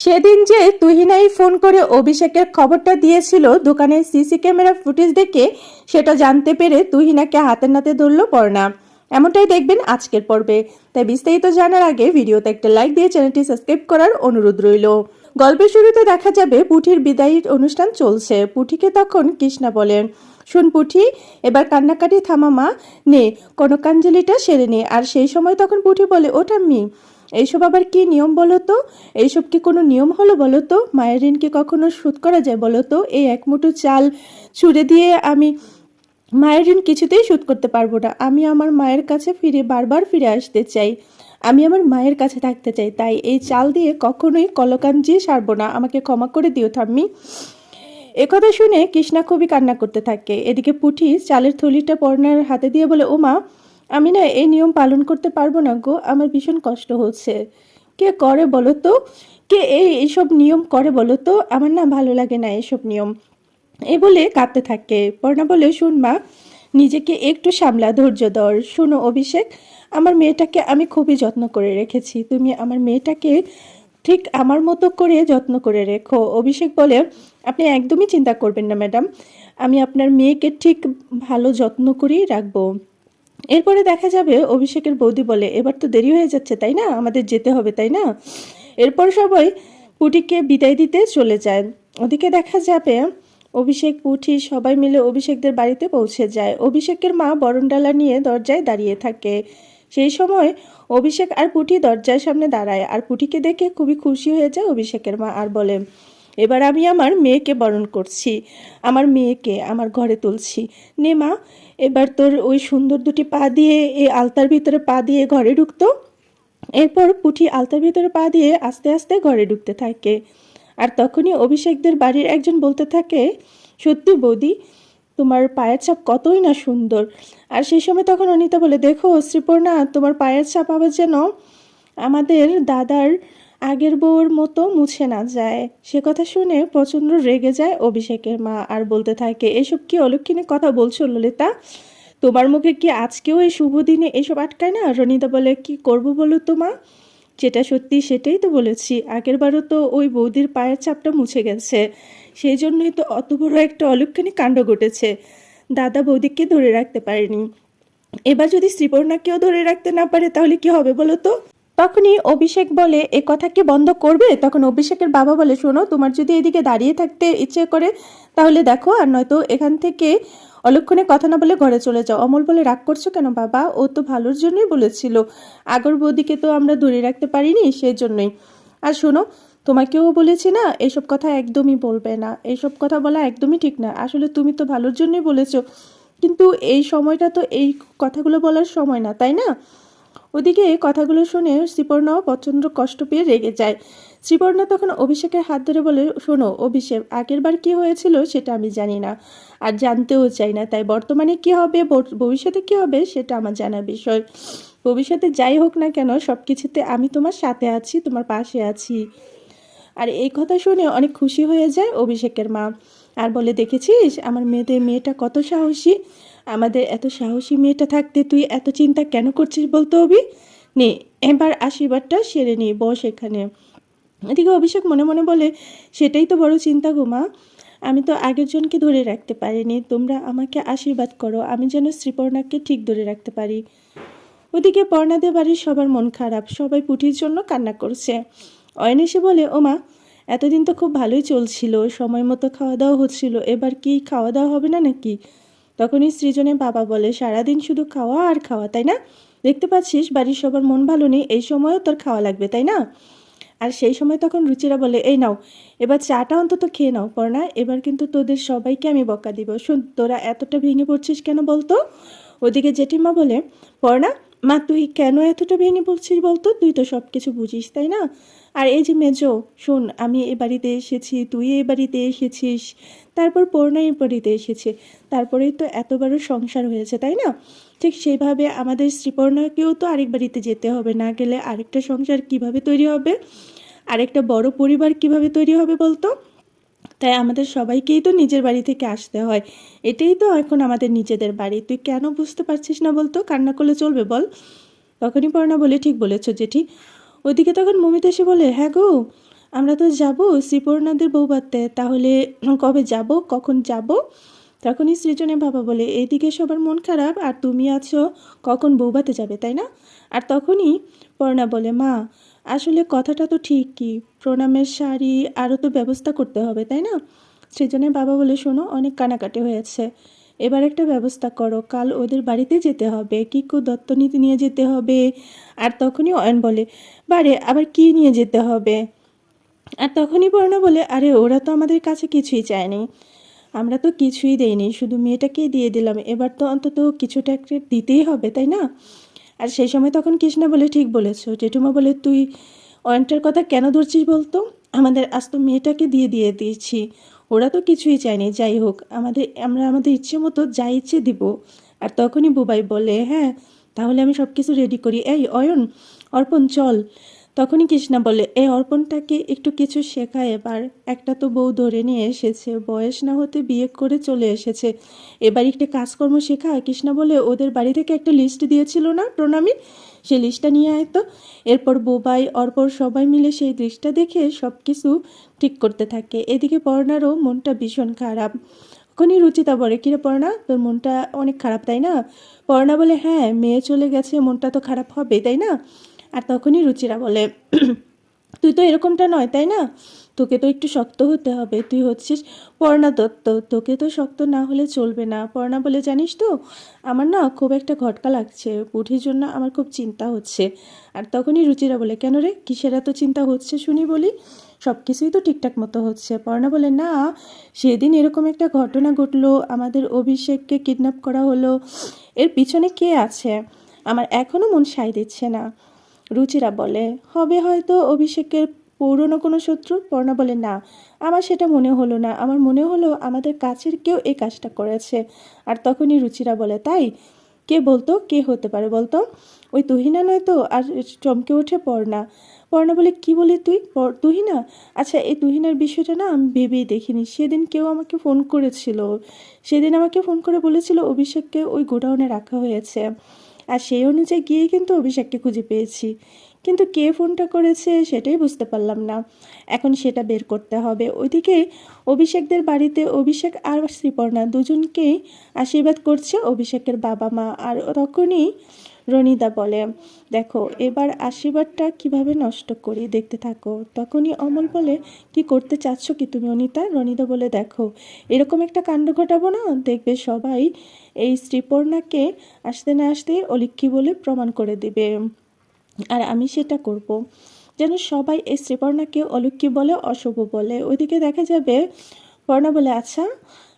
সেদিন যে তুহিনাই ফোন করে অভিষেকের খবরটা দিয়েছিল দোকানের সিসি ক্যামেরা ফুটেজ দেখে সেটা জানতে পেরে তুহিনাকে হাতে নাতে ধরল পর্ণা। এমনটাই দেখবেন আজকের পর্বে। তাই বিস্তারিত জানার আগে ভিডিওতে একটা লাইক দিয়ে চ্যানেলটি সাবস্ক্রাইব করার অনুরোধ রইল। গল্পের শুরুতে দেখা যাবে পুঠির বিদায়ী অনুষ্ঠান চলছে। পুঠিকে তখন কৃষ্ণা বলেন, শুন পুঠি এবার কান্নাকাটি থামা মা, নে। কনকাঞ্জলিটা সেরে নে। আর সেই সময় তখন পুঠি বলে ও ঠাম্মি এইসব আবার কি নিয়ম বলো তো? এইসব কি কোনো নিয়ম হলো বলো তো? মায়ের ঋণ কি কখনো শোধ করা যায় বলো তো? এই এক মুঠো চাল ছুড়ে দিয়ে আমি মায়ের ঋণ কিছুতেই শোধ করতে পারব না। আমি আমার মায়ের কাছে ফিরে বারবার ফিরে আসতে চাই। আমি আমার মায়ের কাছে থাকতে চাই। তাই এই চাল দিয়ে কখনোই কলকাঞ্জি সারবো না। আমাকে ক্ষমা করে দিও থাম্মি একথা শুনে কৃষ্ণা খুবই কান্না করতে থাকে। এদিকে পুঠি চালের থলিটা পর্ণার হাতে দিয়ে বলে, ওমা আমি না এই নিয়ম পালন করতে পারব না গো, আমার ভীষণ কষ্ট হচ্ছে। কে করে বলো তো? কে এই এইসব নিয়ম করে বলো তো? আমার না ভালো লাগে না এসব নিয়ম। এই বলে কাঁদতে থাকে। পর্ণা বলে, শুন মা, নিজেকে একটু সামলা, ধৈর্য ধর। শোনো অভিষেক, আমার মেয়েটাকে আমি খুবই যত্ন করে রেখেছি। তুমি আমার মেয়েটাকে ঠিক আমার মতো করে যত্ন করে রেখো। অভিষেক বলে, আপনি একদমই চিন্তা করবেন না, ম্যাডাম। আমি আপনার মেয়েকে ঠিক ভালো যত্ন করেই রাখব। এরপরে দেখা যাবে অভিষেকের বৌদি বলে, এবার তো দেরি হয়ে যাচ্ছে, তাই না? আমাদের যেতে হবে, তাই না? এরপর সবাই পুটিকে বিদায় দিতে চলে যায়। ওদিকে দেখা যাবে অভিষেক, পুঠি সবাই মিলে অভিষেকদের বাড়িতে পৌঁছে যায়। অভিষেকের মা বরণডালা নিয়ে দরজায় দাঁড়িয়ে থাকে। সেই সময় অভিষেক আর পুঠি দরজার সামনে দাঁড়ায়। আর পুঠিকে দেখে খুবই খুশি হয়ে যায় অভিষেকের মা আর বলে এবার আমি আমার মেয়েকে বরণ করছি। আমার মেয়েকে আমার ঘরে তুলছি। নে মা, এবার তোর ওই সুন্দর দুটি পা দিয়ে এই আলতার ভিতরে পা দিয়ে ঘরে ঢুকতো। এরপর পুঠি আলতার ভিতরে পা দিয়ে আস্তে আস্তে ঘরে ঢুকতে থাকে। আর তখনই অভিষেকদের বাড়ির একজন বলতে থাকে, সত্যি বৌদি, তোমার পায়ের ছাপ কতই না সুন্দর। আর সেই সময় তখন অনিতা বলে, দেখো শ্রীপর্ণা, তোমার পায়ের ছাপ আবার যেন আমাদের দাদার আগের বউর মতো মুছে না যায়। সে কথা শুনে প্রচণ্ড রেগে যায় অভিষেকের মা আর বলতে থাকে, এসব কি অলক্ষিণে কথা বলছো ললিতা? তোমার মুখে কি আজকেও এই শুভ দিনে এসব আটকায় না? রনিতা বলে, কি করব বলো তো মা? যেটা সত্যি সেটাই তো বলেছি। আগের বারও তো ওই বৌদির পায়ের চাপটা মুছে গেছে। সেই জন্যই তো অত বড় একটা অলক্ষণী কাণ্ড ঘটেছে। দাদা বৌদিকে ধরে রাখতে পারেনি। এবার যদি শ্রীপর্ণাকেও ধরে রাখতে না পারে তাহলে কি হবে বলো তো? তখনই অভিষেক বলে, এ কথা কি বন্ধ করবে? তখন অভিষেকের বাবা বলে, শোনো, তোমার যদি এদিকে দাঁড়িয়ে থাকতে ইচ্ছে করে, তাহলে দেখো, আর নয়তো এখান থেকে অলক্ষণে কথা না বলে ঘরে চলে যাও। অমল বলে, রাগ করছ কেন বাবা? ও তো ভালোর জন্যই বলেছিল। আগর বৌদিকে তো আমরা ধরে রাখতে পারিনি সেই জন্যই আর শোনো, তোমাকেও বলেছি না, এসব কথা একদমই বলবে না। এইসব কথা বলা একদমই ঠিক না। আসলে তুমি তো ভালোর জন্যই বলেছ। কিন্তু এই সময়টা তো এই কথাগুলো বলার সময় না, তাই না? ওদিকে কথাগুলো শুনে শ্রীপর্ণাও প্রচণ্ড কষ্ট পেয়ে রেগে যায়। শ্রীপর্ণা তখন অভিষেকের হাত ধরে বলে, শোনো, অভিষেক আগের বার কী হয়েছিল সেটা আমি জানি না আর জানতেও চাই না। তাই বর্তমানে কি হবে ভবিষ্যতে কি হবে সেটা আমার জানার বিষয়। ভবিষ্যতে যাই হোক না কেন সব কিছুতে আমি তোমার সাথে আছি, তোমার পাশে আছি। আর এই কথা শুনে অনেক খুশি হয়ে যায় অভিষেকের মা। আর বলে, দেখেছিস, আমার মেয়েদের, মেয়েটা কত সাহসী। আমাদের এত সাহসী মেয়েটা থাকতে তুই এত চিন্তা কেন করছিস বলতো, অভি? নে, এবার আশীর্বাদটা সেরে নি, বস এখানে। এদিকে অভিষেক মনে মনে বলে, সেটাই তো বড় চিন্তা গো মা। আমি তো আগের জনকে ধরে রাখতে পারিনি, তোমরা আমাকে আশীর্বাদ করো, আমি যেন শ্রীপর্ণাকে ঠিক ধরে রাখতে পারি। ওদিকে পর্ণাদের বাড়ির সবার মন খারাপ, সবাই পুটির জন্য কান্না করছে। অয়ন এসে বলে ওমা এতদিন তো খুব ভালোই চলছিল, সময় মতো খাওয়া দাওয়া হচ্ছিল, এবার কি খাওয়া দাওয়া হবে না নাকি? তখনই সৃজনে বাবা বলে, সারাদিন শুধু খাওয়া আর খাওয়া, তাই না? দেখতে পাচ্ছিস, বাড়ির সবার মন ভালো নেই, এই সময়ও তোর খাওয়া লাগবে, তাই না? আর সেই সময় তখন রুচিরা বলে, এই নাও, এবার চাটা অন্তত খেয়ে নাও, পড়না, এবার কিন্তু তোদের সবাইকে আমি বকা দিব। শুন, তোরা এতটা ভেঙে পড়ছিস কেন বলতো? ওদিকে জেঠিমা বলে, পড়না মা, তুই কেন এতটা ভেঙে পড়ছিস বলতো? তুই তো সব কিছু বুঝিস, তাই না? আর এই যে মেজো, শোন, আমি এ বাড়িতে এসেছি, তুই এ বাড়িতে এসেছিস, তারপর পড়না এ বাড়িতে এসেছে তারপরেই তো এত বড় সংসার হয়েছে, তাই না? ঠিক সেইভাবে আমাদের শ্রীপর্ণাকেও তো আরেক বাড়িতে যেতে হবে, না গেলে আরেকটা সংসার কীভাবে তৈরি হবে? আরেকটা বড় পরিবার কীভাবে তৈরি হবে বলতো? তাই আমাদের সবাইকেই তো নিজের বাড়ি থেকে আসতে হয়। এটাই তো এখন আমাদের নিজেদের বাড়ি। তুই কেন বুঝতে পারছিস না বলতো? কান্না করলে চলবে বল। তখনই পর্ণা বলে ঠিক বলেছ জেঠি। ওদিকে তখন মমিতা এসে বলে হ্যাঁ গো, আমরা তো যাব শ্রীপূর্ণাদের বউ বাঁধতে তাহলে কবে যাব? কখন যাব? তখনই সৃজনের বাবা বলে, এইদিকে সবার মন খারাপ আর তুমি আছো, কখন বৌবাতে যাবে, তাই না? আর তখনই পর্ণা বলে, মা আসলে কথাটা তো ঠিকই প্রণামের শাড়ি আরও তো ব্যবস্থা করতে হবে, তাই না? সৃজনের বাবা বলে শোনো, অনেক কানাকাটি হয়েছে। এবার একটা ব্যবস্থা করো, কাল ওদের বাড়িতে যেতে হবে, কিকু দত্তনীতি নিয়ে যেতে হবে, আর তখনই অয়ন বলে, বারে, আবার কি নিয়ে যেতে হবে? আর তখনই পর্ণা বলে, আরে, ওরা তো আমাদের কাছে কিছুই চায়নি। আমরা তো কিছুই দেইনি, শুধু মেয়েটাকেই দিয়ে দিলাম। এবার তো অন্তত কিছুটা একটা দিতেই হবে, তাই না? আর সেই সময় তখন কৃষ্ণা বলে, ঠিক বলেছ, জেঠুমা বলে, তুই অয়েন্টার কথা কেন ধরছিস বলতো? আমাদের আজ তো মেয়েটাকে দিয়ে দিয়ে দিয়েছি। ওরা তো কিছুই চায়নি। যাই হোক, আমাদের, আমরা আমাদের ইচ্ছে মতো যা ইচ্ছে দিব। আর তখনই বুবাই বলে হ্যাঁ তাহলে আমি সব কিছু রেডি করি। এই, অয়ন, অর্পণ, চল। তখনই কৃষ্ণা বলে এই অর্পণটাকে একটু কিছু শেখায় এবার। একটা তো বউ ধরে নিয়ে এসেছে, বয়স না হতে বিয়ে করে চলে এসেছে। এবার একটা কাজকর্ম শেখা? কৃষ্ণা বলে, ওদের বাড়ি থেকে একটা লিস্ট দিয়েছিল না প্রণামী? সেই লিস্টটা নিয়ে আয় তো। এরপর বোবাই অর্পর সবাই মিলে সেই লিস্টটা দেখে সব কিছু ঠিক করতে থাকে। এদিকে পর্ণারও মনটা ভীষণ খারাপ। তখনই রুচিতা বলে কিরে পর্ণা, তোর মনটা অনেক খারাপ, তাই না? পর্ণা বলে হ্যাঁ মেয়ে চলে গেছে, মনটা তো খারাপ হবে, তাই না? আর তখনই রুচিরা বলে, তুই তো এরকমটা নয়, তাই না? তোকে তো একটু শক্ত হতে হবে। তুই হচ্ছিস পর্ণা দত্ত। তোকে তো শক্ত না হলে চলবে না। পর্ণা বলে, জানিস তো, আমার না খুব একটা ঘটকা লাগছে। পুঠির জন্য আমার খুব চিন্তা হচ্ছে। আর তখনই রুচিরা বলে, কেন রে? কিসের এত চিন্তা হচ্ছে শুনি বলি? সব কিছুই তো ঠিকঠাক মতো হচ্ছে। পর্ণা বলে, না, সেদিন এরকম একটা ঘটনা ঘটলো। আমাদের অভিষেককে কিডন্যাপ করা হলো। এর পিছনে কে আছে? আমার এখনও মন সায় দিচ্ছে না। রুচিরা বলে, হবে হয়তো অভিষেকের পুরনো কোনো শত্রু? পর্ণা বলে, না, আমার সেটা মনে হলো না। আমার মনে হলো আমাদের কাছের কেউ এই কাজটা করেছে। আর তখনই রুচিরা বলে, তাই? কে বলতো? কে হতে পারে বলতো? ওই তুহিনা নয় তো? আর চমকে ওঠে পর্ণা। পর্ণা বলে, কি বলি তুই? তুহিনা? আচ্ছা এই তুহিনার বিষয়টা না আমি ভেবেই দেখিনি। সেদিন কেউ আমাকে ফোন করেছিল। সেদিন আমাকে ফোন করে বলেছিল অভিষেককে ওই গোডাউনে রাখা হয়েছে। আর সেই অনুযায়ী গিয়ে কিন্তু অভিষেককে খুঁজে পেয়েছি। কিন্তু কে ফোনটা করেছে সেটাই বুঝতে পারলাম না। এখন সেটা বের করতে হবে। ওইদিকে অভিষেকদের বাড়িতে অভিষেক আর শ্রীপর্ণা দুজনকেই আশীর্বাদ করছে অভিষেকের বাবা মা আর তখনই রনিদা বলে, দেখো, এবার আশীর্বাদটা কীভাবে নষ্ট করি দেখতে থাকো। তখনই অমল বলে, কি করতে চাচ্ছ কি তুমি অনিতা? রনিদা বলে, দেখো, এরকম একটা কাণ্ড ঘটাবো না, দেখবে সবাই এই শ্রীপর্ণাকে আসতে না আসতে অলিক্ষী বলে প্রমাণ করে দিবে। আর আমি সেটা করব। যেন সবাই এই শ্রীপর্ণাকে অলক্ষী বলে অশুভ বলে। ওইদিকে দেখা যাবে, পর্ণা বলে আচ্ছা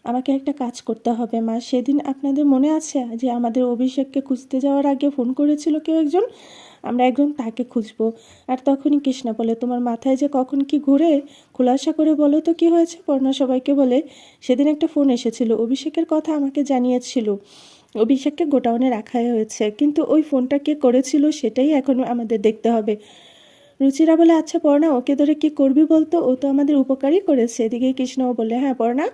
আমাকে একটা কাজ করতে হবে, মা। সেদিন আপনাদের মনে আছে যে আমাদের অভিষেককে খুঁজতে যাওয়ার আগে ফোন করেছিল কেউ একজন? আমরা একজন তাকে খুঁজবো। আর তখনই কৃষ্ণা বলে, তোমার মাথায় যে কখন কি ঘুরে, খোলাসা করে বলো তো কি হয়েছে? পর্ণা সবাইকে বলে, সেদিন একটা ফোন এসেছিল, অভিষেকের কথা আমাকে জানিয়েছিল। অভিষেককে গোটাউনে রাখা হয়েছে, কিন্তু ওই ফোনটা কে করেছিল সেটাই এখন আমাদের দেখতে হবে। রুচিরা বলে আচ্ছা পর্ণা, ওকে ধরে কি করবি বলতো? ও তো আমাদের উপকারই করেছে। এদিকে কৃষ্ণও বলে হ্যাঁ পর্ণা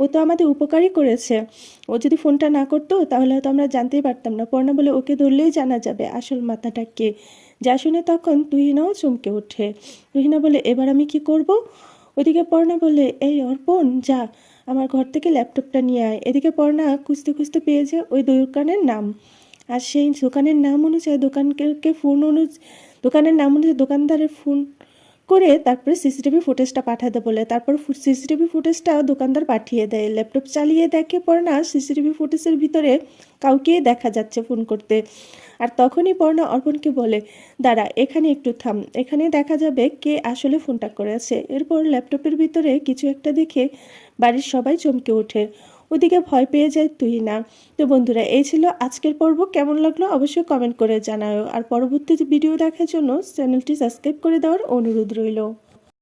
ও তো আমাদের উপকারই করেছে। ও যদি ফোনটা না করতো, তাহলে হয়তো আমরা জানতেই পারতাম না। পর্ণা বলে ওকে ধরলেই জানা যাবে আসল মাথাটা কে। যা শুনে তখন তুহিনাও চমকে ওঠে। তুহিনা বলে, এবার আমি কি করব? ওদিকে পর্ণা বলে, এই অর্পণ, যা। আমার ঘর থেকে ল্যাপটপটা নিয়ে আয়। এদিকে পর্ণা খুঁজতে খুঁজতে পেয়েছে ওই দোকানের নাম। আর সেই দোকানের নাম অনুযায়ী দোকানকে ফোন অনু, দোকানের নাম অনুযায়ী দোকানদারের ফোন করে তারপরে সিসিটিভি ফুটেজটা পাঠাতে বলে। তারপর সিসিটিভি ফুটেজটা দোকানদার পাঠিয়ে দেয়। ল্যাপটপ চালিয়ে দেখে পর্ণা সিসিটিভি ফুটেজের ভিতরে কাউকে দেখা যাচ্ছে ফোন করতে। আর তখনই পর্ণা অর্পণকে বলে, দাঁড়া, এখানে একটু থাম। এখানে দেখা যাবে কে আসলে ফোনটা করেছে। এরপর ল্যাপটপের ভিতরে কিছু একটা দেখে বাড়ির সবাই চমকে ওঠে। ওদিকে ভয় পেয়ে যায় তুই না। তো বন্ধুরা, এই ছিল আজকের পর্ব। কেমন লাগল অবশ্যই কমেন্ট করে জানাও। আর পরবর্তী ভিডিও দেখার জন্য চ্যানেলটি সাবস্ক্রাইব করে দেওয়ার অনুরোধ রইল।